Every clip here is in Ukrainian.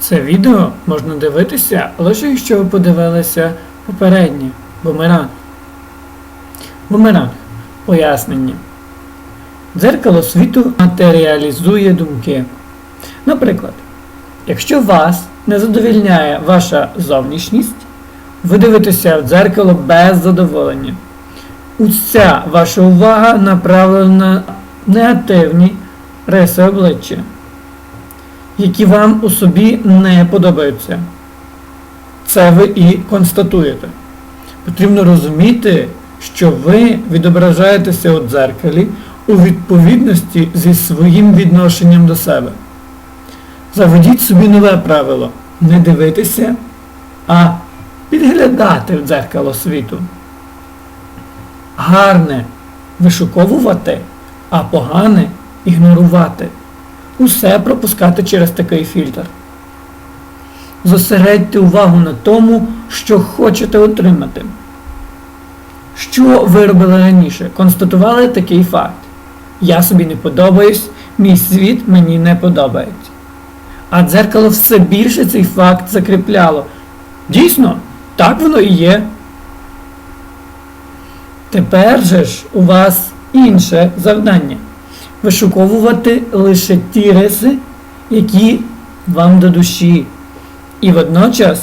Це відео можна дивитися лише якщо ви подивилися попереднє бумеранг. Бумеранг. Пояснення. Дзеркало світу матеріалізує думки. Наприклад, якщо вас не задовільняє ваша зовнішність, ви дивитеся в дзеркало без задоволення. Уся ваша увага направлена на негативні риси обличчя, які вам у собі не подобаються. Це ви і констатуєте. Потрібно розуміти, що ви відображаєтеся у дзеркалі у відповідності зі своїм відношенням до себе. Заведіть собі нове правило не дивитися, а підглядати в дзеркало світу. Гарне вишуковувати, а погане ігнорувати. Усе пропускати через такий фільтр. Зосередьте увагу на тому, що хочете отримати. Що ви робили раніше? Констатували такий факт. Я собі не подобаюсь, мій світ мені не подобається. А дзеркало все більше цей факт закріпляло. Дійсно, так воно і є. Тепер же ж у вас інше завдання вишуковувати лише ті риси, які вам до душі, і водночас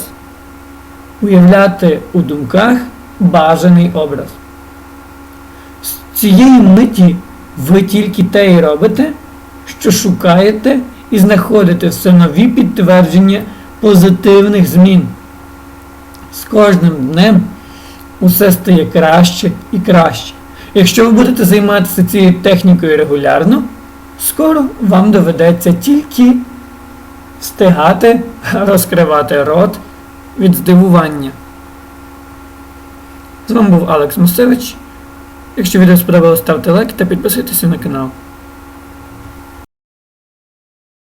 уявляти у думках бажаний образ. З цієї миті ви тільки те й робите, що шукаєте і знаходите все нові підтвердження позитивних змін. З кожним днем усе стає краще і краще. Якщо ви будете займатися цією технікою регулярно, скоро вам доведеться тільки встигати розкривати рот від здивування. З вами був Алекс Мусевич. Якщо відео сподобалось, ставте лайк та підписуйтесь на канал.